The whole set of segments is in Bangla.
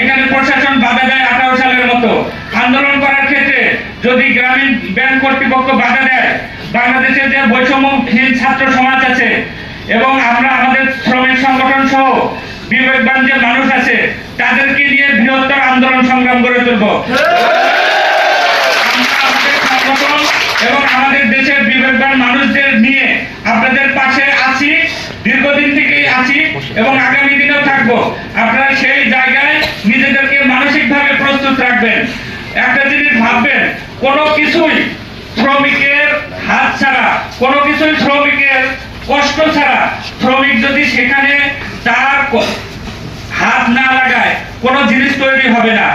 এখানে প্রশাসন বাধা দেয় আঠারো সালের মতো। আন্দোলন করার ক্ষেত্রে যদি গ্রামীণ ব্যাংক কর্তৃপক্ষ বাধা দেয় বাংলাদেশে যে বৈষম্যহীন ছাত্র সমাজ আছে এবং আমরা আমাদের শ্রমিক সংগঠন সহ বিবেকবান যে মানুষ আছে, তাদেরকে নিয়ে বৃহত্তর আন্দোলন সংগ্রাম গড়ে তুলব। এবং আমাদের দেশের বিবেকবান মানুষদের নিয়ে আপনাদের পাশে আছি, দীর্ঘদিন থেকেই আছি এবং আগামী থাকব আপনারা সেই জায়গায় নিজেদেরকে মানসিকভাবে প্রস্তুত রাখবেন। একটা জিনিস ভাববেন, কোনো কিছুই শ্রমিকের হাত ছাড়া, কোনো কিছুই শ্রমিকের কষ্ট ছাড়া, শ্রমিক যদি সেখানে তার হাত না লাগায়, কোনো জিনিস তৈরি হবে না।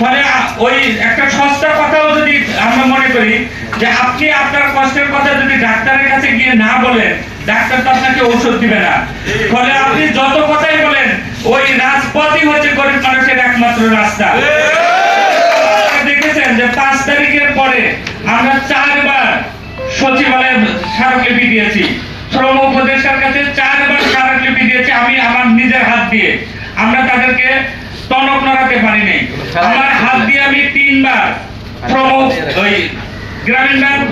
ফলে ওই একটা সস্তা কথাও যদি আমরা মনে করি, যে আপনি আপনার কষ্টের কথা যদি ডাক্তারের কাছে গিয়ে না বলেন, ডাক্তার তো আপনাকে ঔষধ দিবে না। ফলে আপনি যত কথাই বলেন রাজপথই হচ্ছে গরিব মানুষের একমাত্র রাস্তা। দেখেছেন যে পাঁচ তারিখের পরে আমরা চারবার সচিবালয়ে স্মারকলিপি দিয়েছি। শ্রম উপদেষ্টার কাছে চারবার স্মারকলিপি দিয়েছি আমি আমার নিজের হাত দিয়ে। আমরা তাদেরকে টনক নড়াতে পারিনি। আমার হাত দিয়ে আমি তিনবার শ্রম ওই গ্রামীণ ব্যাংক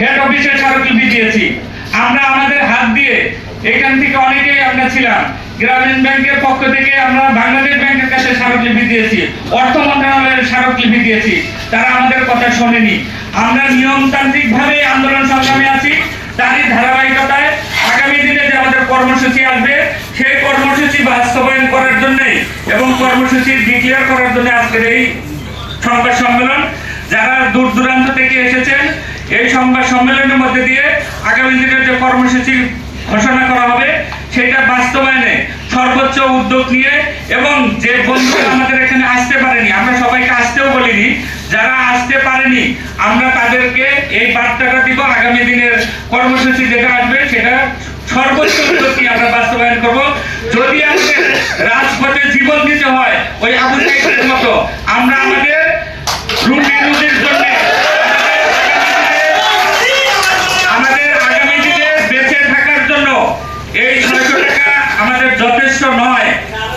হেড অফিসে স্মারকলিপি দিয়েছি। আমরা আমাদের হাত দিয়ে এখান থেকে অনেকেই আমরা ছিলাম। গ্রামীণ ব্যাংকের পক্ষ থেকে আমরা বাংলাদেশ ব্যাংকের কাছে স্মারকলিপি দিয়েছি। অর্থ মন্ত্রণালয়ের স্মারকলিপি দিয়েছি। তারা আমাদের কথা শোনেনি। আমরা নিয়মতান্ত্রিক ভাবে আন্দোলন সংগ্রামে আছি। তারই ধারাবাহিকতায় আগামী দিনে যে আমাদের কর্মসূচি আসবে, সেই কর্মসূচি বাস্তবায়ন করার জন্য এবং কর্মসূচি ডিক্লেয়ার করার জন্য আজকের এই সংবাদ সম্মেলন, যারা দূর দূরান্ত থেকে এসেছেন, এই সংবাদ সম্মেলনের মধ্যে দিয়ে আগামী দিনের যে কর্মসূচি ঘোষণা করা হবে সেটা বাস্তবায়নে সর্বোচ্চ উদ্যোগ নিয়ে এবং যে বন্ধুরা আমাদের এখানে আসতে পারেনি, আমরা সবাইকে আসতেও বলিনি, যারা আসতে পারেনি, আমরা তাদেরকে এই বার্তাটা দিব, আগামী দিনের কর্মসূচি যেটা আসবে সেটা সর্বোচ্চ উদ্যোগ নিয়ে আমরা বাস্তবায়ন করব। যদি আমাদের রাজপথে জীবন দিতে হয়, ওই আবু মতো, আমরা আমাদের আমাদের যথেষ্ট নয়।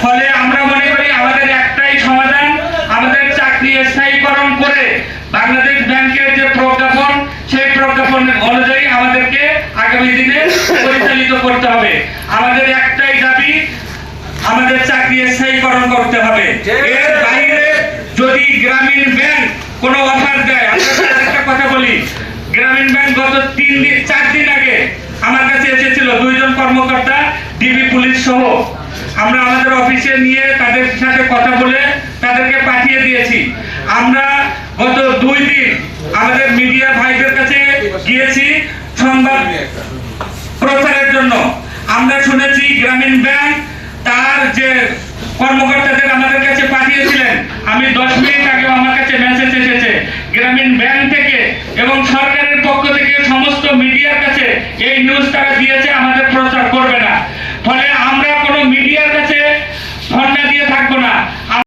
ফলে আমরা মনে করি আমাদের একটাই সমাধান, আমাদের চাকরি স্থায়ীকরণ করে বাংলাদেশ ব্যাংকের যে প্রজ্ঞাপন, সেই প্রজ্ঞাপন অনুযায়ী আমাদেরকে আগামী দিনে পরিচালিত করতে হবে। আমাদের একটাই দাবি, আমাদের চাকরি স্থায়ীকরণ করতে হবে। এর বাইরে যদি গ্রামীণ ব্যাংক কোনো অফার দেয় আপনাদের একটা কথা বলি, গ্রামীণ ব্যাংক গত তিন দিন, চার দিন আগে আমার কাছে এসেছিল দুইজন কর্মকর্তা ডিবি পুলিশ সহ আমরা আমাদের অফিসে নিয়ে তাদের সাথে কথা বলে তাদেরকে পাঠিয়ে দিয়েছি। আমরা গত দুই দিন আমাদের মিডিয়া ভাইদের কাছে গিয়েছি সংবাদ প্রচারের জন্য। আমরা শুনেছি গ্রামীণ ব্যাংক তার যে কর্মকর্তাদের আমাদের কাছে পাঠিয়েছিলেন। আমি দশ মিনিট আগে আমার কাছে মেসেজ এসেছে। গ্রামীণ ব্যাংক থেকে এবং সরকারের পক্ষ থেকে সমস্ত মিডিয়ার কাছে এই নিউজ তারা দিয়েছে, আমাদের প্রচার করবে না। ফলে আমরা